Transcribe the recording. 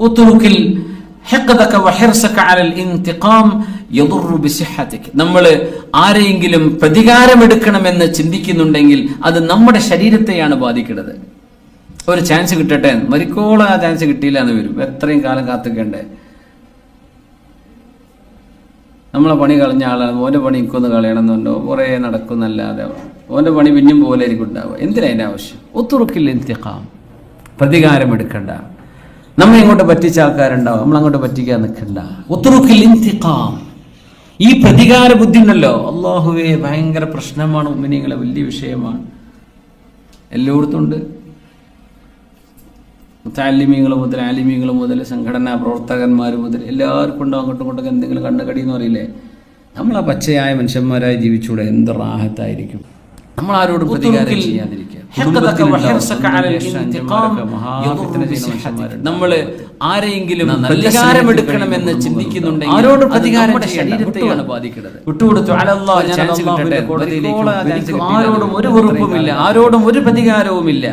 ഉത്തുറുക്കിൽ നമ്മൾ ആരെയെങ്കിലും പ്രതികാരമെടുക്കണമെന്ന് ചിന്തിക്കുന്നുണ്ടെങ്കിൽ അത് നമ്മുടെ ശരീരത്തെയാണ് ബാധിക്കുന്നത് ഒരു ചാൻസ് കിട്ടട്ടെ? മരിക്കോളം ആ ചാൻസ് കിട്ടിയില്ല എന്ന് വരും. എത്രയും കാലം കാത്തുക്കണ്ടേ? നമ്മളെ പണി കളഞ്ഞ ആളാണ് ഓരോ പണി ഇക്കൊന്ന് കളയണമെന്നുണ്ടോ? കുറേ നടക്കുന്നല്ലാതെ. ഓന്റെ പണി പിന്നെയും പോലെ ആയിരിക്കും ഉണ്ടാവുക. എന്തിനാ അതിന്റെ ആവശ്യം? ഒത്തുറുക്കില്ല എന്തിക്കാം പ്രതികാരം എടുക്കണ്ട. നമ്മെ ഇങ്ങോട്ട് പറ്റിച്ച ആൾക്കാരുണ്ടാവും. നമ്മൾ അങ്ങോട്ട് പറ്റിക്കാൻ നിൽക്കണ്ട ഒത്തുറുക്കിൽ എന്തിക്കാം ഈ പ്രതികാര ബുദ്ധി ഉണ്ടല്ലോ. അള്ളാഹുവേ ഭയങ്കര പ്രശ്നമാണ് ഉമ്മിനിങ്ങളെ. വലിയ വിഷയമാണ്. എല്ലായിടത്തും ഉണ്ട്. താലിമീങ്ങൾ മുതൽ ആലിമീങ്ങൾ മുതൽ സംഘടനാ പ്രവർത്തകന്മാർ മുതൽ എല്ലാവർക്കും ഉണ്ടോ അങ്ങോട്ടും ഇങ്ങോട്ടൊക്കെ എന്തെങ്കിലും കണ്ണുകടി എന്ന് പറയില്ലേ? നമ്മൾ ആ പച്ചയായ മനുഷ്യന്മാരായി ജീവിച്ചൂടെ. എന്ത് റാഹത്തായിരിക്കും? നമ്മൾ ആരോടും പ്രതികാരം ചെയ്യാതിരിക്കുക. നമ്മൾ ആരെങ്കിലും ചിന്തിക്കുന്നുണ്ടെങ്കിൽ ആരോടും പ്രതികാരം ശരീരത്തെയാണ് ബാധിക്കുന്നത്. വിട്ടുകൊടുത്തു. അലല്ലാഹ് ഞാൻ അല്ലാഹുവിന്റെ കോടതിയിലേക്ക് ആരോടും ഒരു വെറുപ്പുമില്ല ആരോടും ഒരു പ്രതികാരവുമില്ല.